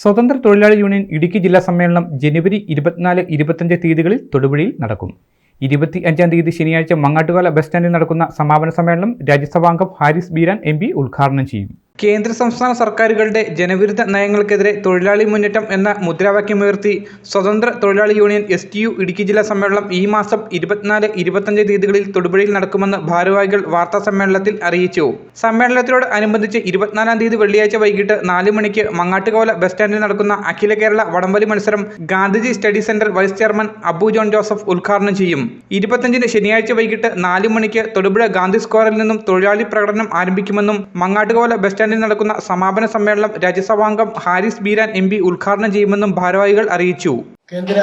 സ്വതന്ത്ര തൊഴിലാളി യൂണിയൻ ഇടുക്കി ജില്ലാ സമ്മേളനം ജനുവരി ഇരുപത്തിനാല് ഇരുപത്തഞ്ച് തീയതികളിൽ തൊടുപുഴയിൽ നടക്കും. ഇരുപത്തി അഞ്ചാം തീയതി ശനിയാഴ്ച മങ്ങാട്ടുകാല ബസ് സ്റ്റാൻഡിൽ നടക്കുന്ന സമാപന സമ്മേളനം രാജ്യസഭാംഗം ഹാരിസ് ബീരാൻ എം ഉദ്ഘാടനം ചെയ്യും. കേന്ദ്ര സംസ്ഥാന സർക്കാരുകളുടെ ജനവിരുദ്ധ നയങ്ങൾക്കെതിരെ തൊഴിലാളി മുന്നേറ്റം എന്ന മുദ്രാവാക്യമുയർത്തി സ്വതന്ത്ര തൊഴിലാളി union S T U Idukki ജില്ലാ സമ്മേളനം ഈ മാസം ഇരുപത്തിനാല് ഇരുപത്തഞ്ച് തീയതികളിൽ തൊടുപുഴയിൽ നടക്കുമെന്ന് ഭാരവാഹികൾ വാർത്താ സമ്മേളനത്തിൽ അറിയിച്ചു. സമ്മേളനത്തിനോട് അനുബന്ധിച്ച് ഇരുപത്തിനാലാം തീയതി വെള്ളിയാഴ്ച വൈകിട്ട് നാല് മണിക്ക് മങ്ങാട്ടുകോല ബസ് സ്റ്റാൻഡിൽ നടക്കുന്ന അഖില കേരള വടംവലി മത്സരം Gandhiji study centre vice chairman Abu John Joseph ഉദ്ഘാടനം ചെയ്യും. ഇരുപത്തഞ്ചിന് ശനിയാഴ്ച വൈകിട്ട് നാല് മണിക്ക് തൊടുപുഴ ഗാന്ധി സ്ക്വയറിൽ നിന്നും തൊഴിലാളി പ്രകടനം ആരംഭിക്കുമെന്നും മങ്ങാട്ടുകോല ബസ് സ്റ്റാൻഡിൽ നടക്കുന്ന സമാപന സമ്മേളനം രാജ്യസഭാംഗം ഹാരിസ് ബീരാൻ എം പി ഉദ്ഘാടനം ചെയ്യുമെന്നും ഭാരവാഹികൾ അറിയിച്ചു. കേന്ദ്ര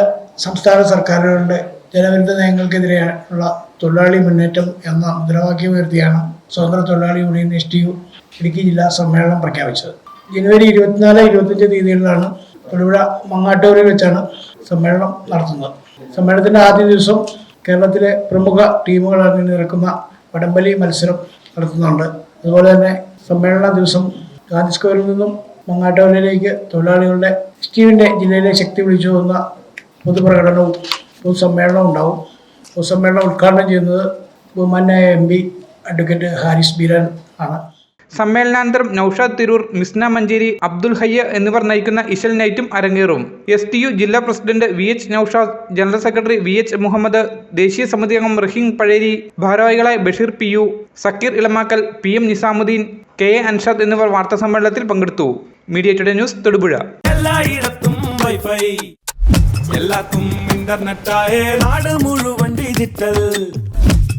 സംസ്ഥാന സർക്കാരുകളുടെ ജനവിരുദ്ധ നയങ്ങൾക്കെതിരെയുള്ള തൊഴിലാളി മുന്നേറ്റം എന്ന മുദ്രാവാക്യം ഉയർത്തിയാണ് സ്വതന്ത്ര തൊഴിലാളി യൂണിയൻ എസ് ഇടുക്കി ജില്ലാ സമ്മേളനം പ്രഖ്യാപിച്ചത്. ജനുവരി ഇരുപത്തിനാല് ഇരുപത്തഞ്ച് തീയതികളിലാണ് തൊടുപുഴ മങ്ങാട്ടൂരിൽ വെച്ചാണ് സമ്മേളനം നടത്തുന്നത്. സമ്മേളനത്തിന്റെ ആദ്യ ദിവസം കേരളത്തിലെ പ്രമുഖ ടീമുകൾ അണിനിരക്കുന്ന വടംവലി മത്സരം നടത്തുന്നുണ്ട്. അതുപോലെ തന്നെ സമ്മേളന ദിവസം ഗാന്ധി സ്ക്വയറിൽ നിന്നും മങ്ങാട്ടവലയിലേക്ക് തൊഴിലാളികളുടെ സ്റ്റീവിന്റെ ജില്ലയിലെ ശക്തി വിളിച്ചു വന്ന പൊതുപ്രകടനവും പൊതുസമ്മേളനവും ഉണ്ടാവും. പൊതുസമ്മേളനം ഉദ്ഘാടനം ചെയ്യുന്നത് ബഹുമാന്യായ M P advocate Haris Beeran ആണ്. സമ്മേളനാനന്തരം നൌഷാദ് തിരൂർ മിസ്ന മഞ്ചേരി അബ്ദുൽ ഹയ്യ എന്നിവർ നയിക്കുന്ന ഇശൽ നൈറ്റും അരങ്ങേറും. എസ് ടി യു ജില്ലാ president V H Noushad general secretary V H Muhammad ദേശീയ സമിതി അംഗം റഹീം പഴേരി ഭാരവാഹികളായ Basheer P U Zakir Elamakkal P M Nizamuddin K A Anshad എന്നിവർ വാർത്താ സമ്മേളനത്തിൽ പങ്കെടുത്തു. Media today news Thodupuzha. Wifi എല്ലാത്തും ആയ നാട് മുഴുവൻ ഡിജിറ്റൽ.